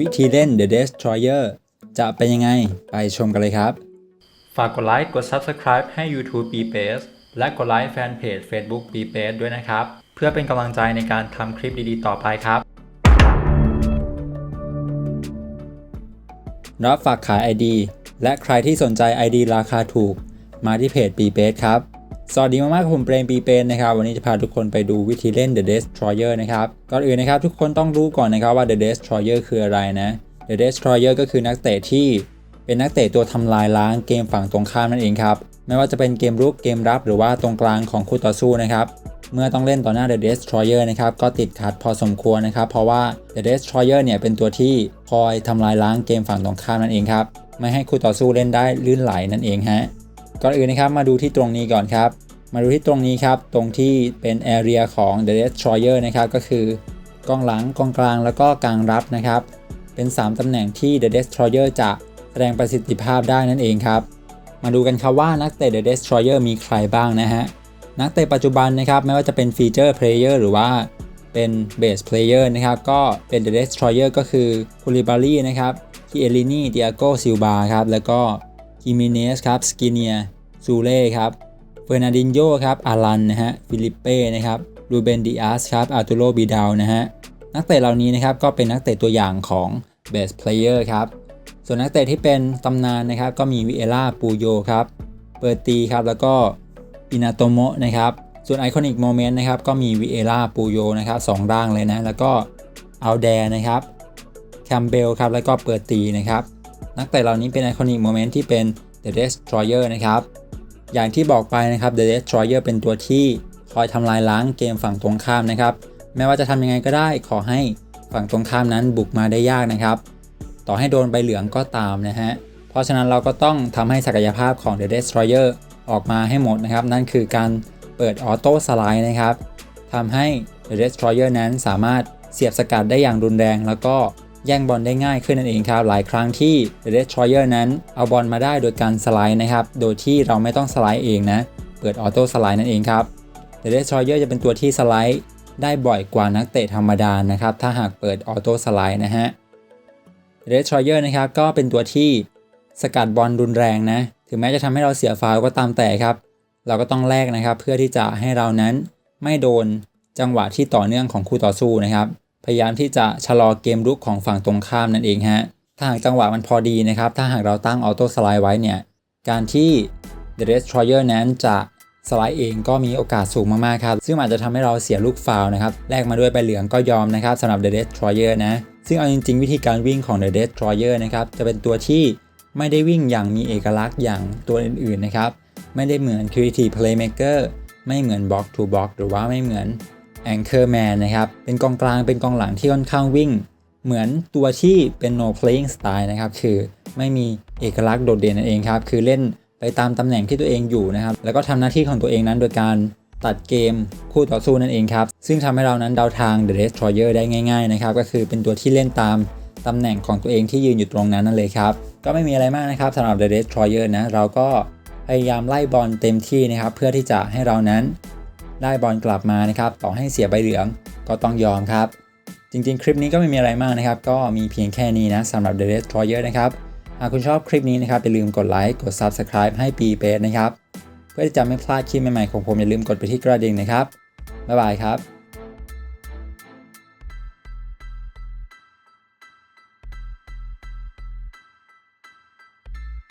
วิธีเล่น The Destroyer จะเป็นยังไง ไปชมกันเลยครับ ฝากกดไลค์ กด Subscribe ให้ YouTube b p a c e และกดไลค์แฟนเพจ Facebook b p a c e ด้วยนะครับ เพื่อเป็นกำลังใจในการทำคลิปดีๆ ต่อไปครับ รับฝากขาย ID และใครที่สนใจ ID ราคาถูก มาที่เพจ b p a c e ครับ สวัสดีมากๆผมเปรม b p a c e นะครับวันนี้จะพาทุกคนไปดูวิธีเล่น The Destroyer นะครับก่อนอื่นนะครับทุกคนต้องรู้ก่อนนะครับว่า The Destroyer คืออะไรนะ The Destroyer ก็คือนักเตะที่เป็นนักเตะตัวทำลายล้างเกมฝั่งตรงข้ามนั่นเองครับไม่ว่าจะเป็นเกมรุกเกมรับหรือว่าตรงกลางของคู่ต่อสู้นะครับเมื่อต้องเล่นต่อหน้า The Destroyer นะครับก็ติดขัดพอสมควรนะครับเพราะว่า The Destroyer เนี่ยเป็นตัวที่คอยทำลายล้างเกมฝั่งตรงข้ามนั่นเองครับไม่ให้คู่ต่อสู้เล่นได้ลื่นไหลนั่นเองฮะ ก่อนอื่นนะครับมาดูที่ตรงนี้ก่อนครับ มาดูที่ตรงนี้ครับ ตรงที่เป็น area ของ The Destroyer นะครับ ก็คือกองหลังกองกลางแล้วก็กลางรับนะครับ เป็น 3 ตำแหน่งที่ The Destroyer จะแสดงประสิทธิภาพได้นั่นเองครับ มาดูกันครับว่านักเตะ The Destroyer มีใครบ้างนะฮะ นักเตะปัจจุบันนะครับ ไม่ว่าจะเป็นฟีเจอร์เพลเยอร์หรือว่าเป็นเบสเพลเยอร์นะครับ ก็เป็น The Destroyer ก็คือคูลิบารีนะครับคิเอลินีเดียโกซิลบาครับแล้วก็ คิมิเนสครับ สกิเนียซูเล่ครับ เฟอร์นาดินโยครับ อารันนะฮะ ฟิลิปเป้นะครับ รูเบนดิอาสครับ อาร์ตูโรบิดาวนะฮะ นักเตะเหล่านี้นะครับก็เป็นนักเตะตัวอย่างของ best player ครับ ส่วนนักเตะที่เป็นตำนานนะครับก็มีวิเอล่าปูโยครับ เปิดตีครับ แล้วก็อินาโตโมะนะครับ ส่วนไอคอนิกโมเมนต์นะครับก็มีวิเอล่าปูโยนะครับสองร่างเลยนะ แล้วก็อัลแดนะครับแคมเบลครับ แล้วก็เปิดตีนะครับ นักเตะเหล่านี้เป็นไอคอนิกโมเมนต์ที่เป็น The Destroyer นะครับ อย่างที่บอกไปนะครับ The Destroyer เป็นตัวที่คอยทำลายล้างเกมฝั่งตรงข้ามนะครับไม่ว่าจะทำยังไงก็ได้ขอให้ฝั่งตรงข้ามนั้นบุกมาได้ยากนะครับ ต่อให้โดนใบเหลืองก็ตามนะฮะ เพราะฉะนั้นเราก็ต้องทำให้ศักยภาพของ The Destroyer ออกมาให้หมดนะครับ นั่นคือการเปิดออโต้สไลด์นะครับทำให้ The Destroyer นั้นสามารถเสียบสกัดได้อย่างรุนแรง แล้วก็ แย่งบอลได้ง่ายขึ้นนั่นเองครับ หลายครั้งที่ The Destroyer นั้นเอาบอลมาได้โดยการสไลด์นะครับ โดยที่เราไม่ต้องสไลด์เองนะ เปิดออโต้สไลด์นั่นเองครับ The Destroyer จะเป็นตัวที่สไลด์ได้บ่อยกว่านักเตะธรรมดานะครับ ถ้าหากเปิดออโต้สไลด์นะฮะเรดชอยเยอร์นะครับก็เป็นตัวที่สกัดบอลรุนแรงนะ ถึงแม้จะทำให้เราเสียฟาวก็ตามแต่ครับ เราก็ต้องแลกนะครับ เพื่อที่จะให้เรานั้นไม่โดนจังหวะที่ต่อเนื่องของคู่ต่อสู้นะครับ พยายามที่จะชะลอเกมรุกของฝั่งตรงข้ามนั่นเองฮะ ถ้าหากจังหวะมันพอดีนะครับ ถ้าหากเราตั้งออโต้สไลด์ไว้เนี่ย การที่ The Destroyer นั้นจะสไลด์เองก็มีโอกาสสูงมากๆครับ ซึ่งอาจจะทำให้เราเสียลูกฟาวนะครับ แลกมาด้วยใบเหลืองก็ยอมนะครับสำหรับ The Destroyer นะ ซึ่งเอาจริงๆ วิธีการวิ่งของ The Destroyer นะครับ จะเป็นตัวที่ไม่ได้วิ่งอย่างมีเอกลักษณ์อย่างตัวอื่นๆนะครับ ไม่ได้เหมือน Creative Playmaker ไม่เหมือน Box to Box หรือว่าไม่เหมือน Anchorman นนะครับ เป็นกองกลางเป็นกองหลังที่ค่อนข้างวิ่ง เหมือนตัวที่เป็น no playing style นะครับ คือไม่มีเอกลักษณ์โดดเด่นนั่นเองครับ คือเล่นไปตามตำแหน่งที่ตัวเองอยู่นะครับ แล้วก็ทำหน้าที่ของตัวเองนั้นโดยการตัดเกมคู่ต่อสู้นั่นเองครับ ซึ่งทำให้เรานั้นเดาทาง The Destroyer ได้ง่ายๆนะครับ ก็คือเป็นตัวที่เล่นตามตำแหน่งของตัวเองที่ยืนอยู่ตรงนั้นนั่นเลยครับ ก็ไม่มีอะไรมากนะครับสำหรับ The Destroyer นะ เราก็พยายามไล่บอลเต็มที่นะครับ เพื่อที่จะให้เรานั้น ได้บอลกลับมานะครับต่อให้เสียใบเหลืองก็ต้องยอมครับ จริงๆ คลิปนี้ก็ไม่มีอะไรมากนะครับ ก็มีเพียงแค่นี้นะสำหรับ The Destroyer นะครับหากคุณชอบคลิปนี้นะครับอย่าลืมกดไลค์กด Subscribe ให้ปีเปนะครับ เพื่อที่จะไม่พลาดคลิปใหม่ๆของผมอย่าลืมกดไปที่กระดิ่งนะครับบ๊ายบายครับ